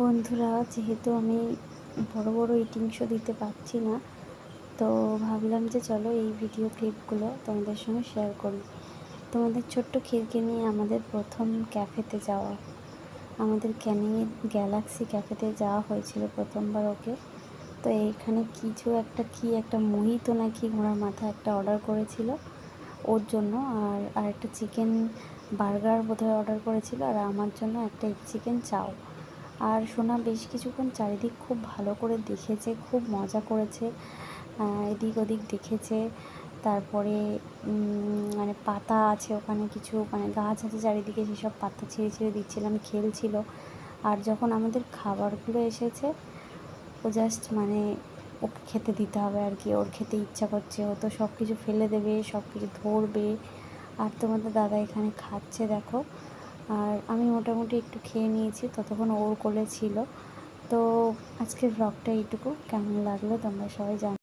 বন্ধুরা, যেহেতু আমি বড় বড় ইটিং শো দিতে পারছি না, তো ভাবলাম যে চলো এই ভিডিও ক্লিপগুলো তোমাদের সঙ্গে শেয়ার করি। তোমাদের ছোট্ট খিরকে নিয়ে আমাদের প্রথম ক্যাফেতে যাওয়া। আমাদের ক্যানিংয়ের গ্যালাক্সি ক্যাফেতে যাওয়া হয়েছিল প্রথমবার ওকে। তো এইখানে কিছু একটা কি একটা মোহিত নাকি ঘোড়ার মাথা একটা অর্ডার করেছিল। ওর জন্য আর আর একটা চিকেন বার্গার বোধহয় অর্ডার করেছিল আর আমার জন্য একটা এগ চিকেন চাও। আর সোনা বেশ কিছুক্ষণ চারিদিক খুব ভালো করে দেখেছে, খুব মজা করেছে এদিক ওদিক দেখেছে। তারপরে মানে পাতা আছে ওখানে কিছু মানে গাছ আছে চারিদিকে সেসব পাতা ছিঁড়ে ছিঁড়ে দিচ্ছিলাম খেলছিল। আর যখন আমাদের খাবারগুলো এসেছে, ও জাস্ট মানে ওকে খেতে দিতে হবে আর কি, ওর খেতে ইচ্ছা করছে, ও তো সব কিছু ফেলে দেবে সব কিছু ধরবে। আর তোমাদের দাদা এখানে খাচ্ছে, দেখো। আর আমি মোটামুটি একটু খেয়ে নিয়েছি, ততক্ষণ ওর কোলে ছিল। তো আজকের ব্লগটা এইটুকু। কেমন লাগল তোমরা সবাই জানো